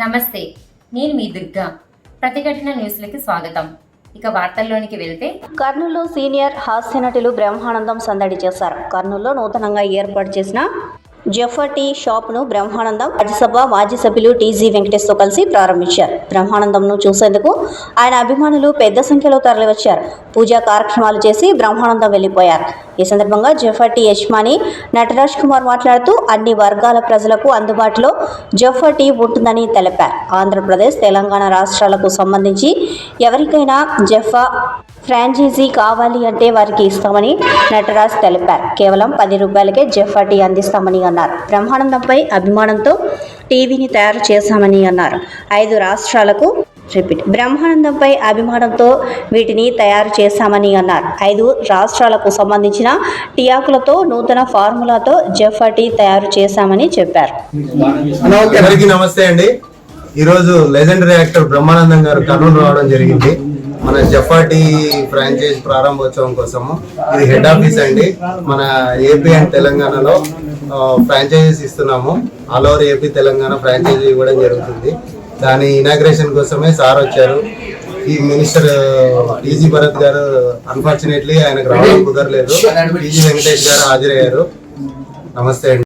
నమస్తే నేను మీ దుర్గా. ప్రతిఘటన న్యూస్లకి స్వాగతం. ఇక వార్తల్లోనికి వెళ్తే కర్నూలులో సీనియర్ హాస్య నటులు బ్రహ్మానందం సందడి చేశారు. కర్నూలులో నూతనంగా ఏర్పాటు చేసిన జఫర్ టీ షాప్ను బ్రహ్మానందం రాజ్యసభ మాజీ సభ్యులు టీజీ వెంకటేష్తో కలిసి ప్రారంభించారు. బ్రహ్మానందంను చూసేందుకు ఆయన అభిమానులు పెద్ద సంఖ్యలో తరలివచ్చారు. పూజా కార్యక్రమాలు చేసి బ్రహ్మానందం వెళ్ళిపోయారు ఈ సందర్భంగా జఫర్ టీ యజమాని నటరాజ్ కుమార్ మాట్లాడుతూ అన్ని వర్గాల ప్రజలకు అందుబాటులో జఫర్ టీ ఉంటుందని తెలిపారు. ఆంధ్రప్రదేశ్ తెలంగాణ రాష్ట్రాలకు సంబంధించి ఎవరికైనా జఫా ఫ్రాంచైజీ కావాలి అంటే వారికి ఇస్తామని నటరాజ్ తెలిపారు. కేవలం పది రూపాయలకే జఫా టీ అందిస్తామని అన్నారు. బ్రహ్మానందంపై అభిమానంతో టీవీని తయారు చేశామని అన్నారు. ఐదు రాష్ట్రాలకు రిపీట్. బ్రహ్మానందంపై అభిమానంతో వీటిని తయారు చేశామని అన్నారు. ఐదు రాష్ట్రాలకు సంబంధించిన టీ ఆకులతో నూతన ఫార్ములాతో జఫా టీ తయారు చేశామని చెప్పారు. నమస్తే అండి. ఈరోజు లెజెండరీ యాక్టర్ బ్రహ్మానందం గారు కర్నూలు రావడం జరిగింది. మన జఫాటి ఫ్రాంచైజ్ ప్రారంభోత్సవం కోసము. ఇది హెడ్ ఆఫీస్ అండి. మన ఏపీ అండ్ తెలంగాణలో ఫ్రాంచైజీస్ ఇస్తున్నాము. All over AP Telangana franchise ఇవ్వడం జరుగుతుంది. దాని ఇనాగ్రేషన్ కోసమే సార్ వచ్చారు. ఈ మినిస్టర్ టీజీ భరత్ గారు అన్ఫార్చునేట్లీ ఆయనకు రావడం కుదరలేదు. టీజీ వెంకటేష్ గారు హాజరయ్యారు. నమస్తే అండి.